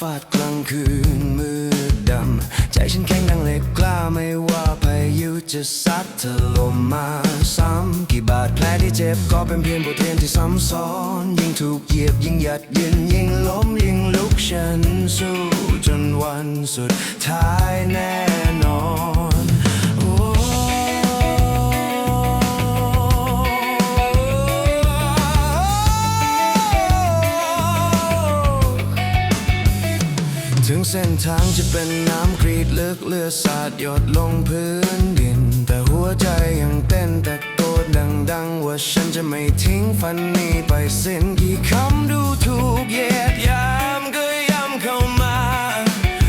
ฟาดกลางคืนมืดดำ ใจฉันแข็งดังเหล็กกล้าไม่ว่าพายุจะซัดถล่มมาซ้ำกี่บาดแผลที่เจ็บก็เป็นเพียงบทเรียนที่ซ้ำซ้อน ยิ่งถูกเหยียบยิ่งหยัดยืนยิ่งล้มยิ่งลุกฉันสู้จนวันสุดท้ายแน่น ถึงเส้นทางจะเป็นน้ำกรีดลึกเลือดสาดหยดลงพื้นดิน แต่หัวใจยังเต้นแต่โกนดังว่าฉันจะไม่ทิ้งฝันนี้ไปสิ้นกี่คำดูถูกเหยียดยามก็ย้ำเข้ามา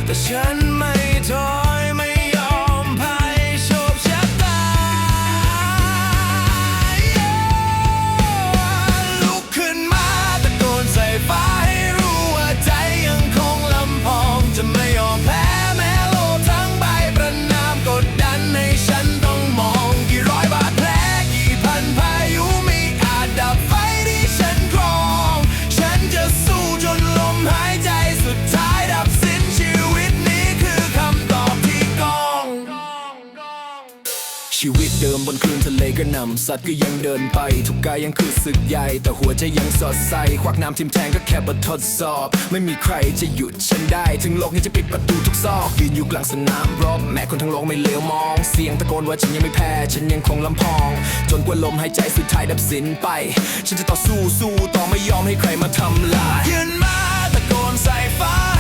แต่ฉันไม่ท้อ ชีวิตเดิมบนคลื่นทะเลก็นำสัตว์ก็ยังเดินไป ทุกกายยังคือศึกใหญ่ แต่หัวใจยังสอดใสควักน้ำทิมแทงก็แค่บททดสอบ ไม่มีใครจะหยุดฉันได้ ถึงโลกนี้จะปิดประตูทุกซอกยืนอยู่กลางสนามรบแม้คนทั้งโลกไม่เลวมอง เสียงตะโกนว่าฉันยังไม่แพ้ ฉันยังคงลำพอง จนกว่าลมหายใจสุดท้ายดับสิ้นไป ฉันจะต่อสู้สู้ต่อไม่ยอมให้ใครมาทำลายยืนมาตะโกนใส่ฟ้า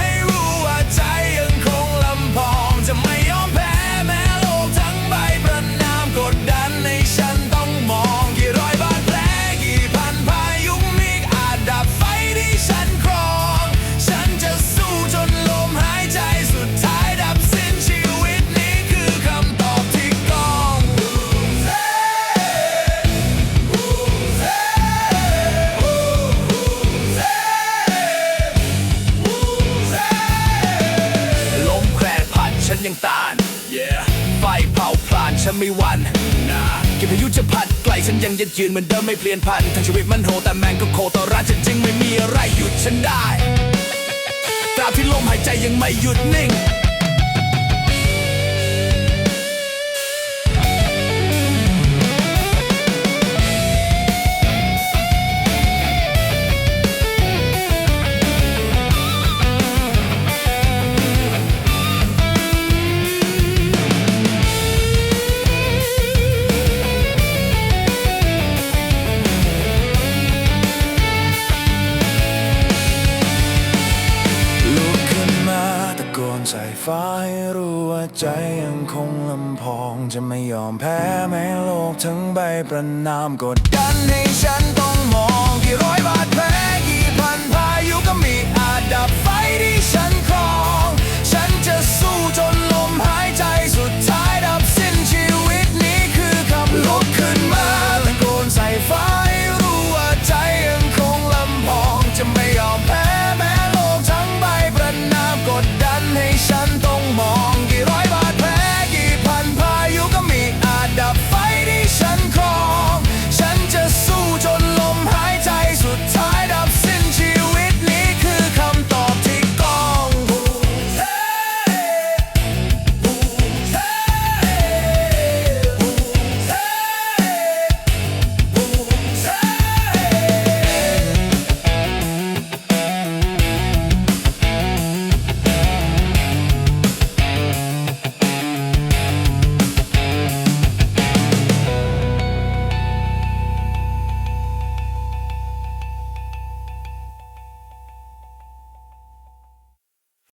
ฉันไม่หวันนะกี่พายุจะพัดไกลฉันยังยืนยืนเหมือนเดิมไม่เปลี่ยนพันทั้งชีวิตมันโหแต่แมงก็โคต่อร้านฉันจึงไม่มีอะไรหยุดฉันได้ตราบที่ลมหายใจยังไม่หยุดนิ่ง สายฟ้าให้รู้ว่าใจยังคงลำพอง จะไม่ยอมแพ้แม้โลกทั้งใบประนามกดดันให้ฉันต้อง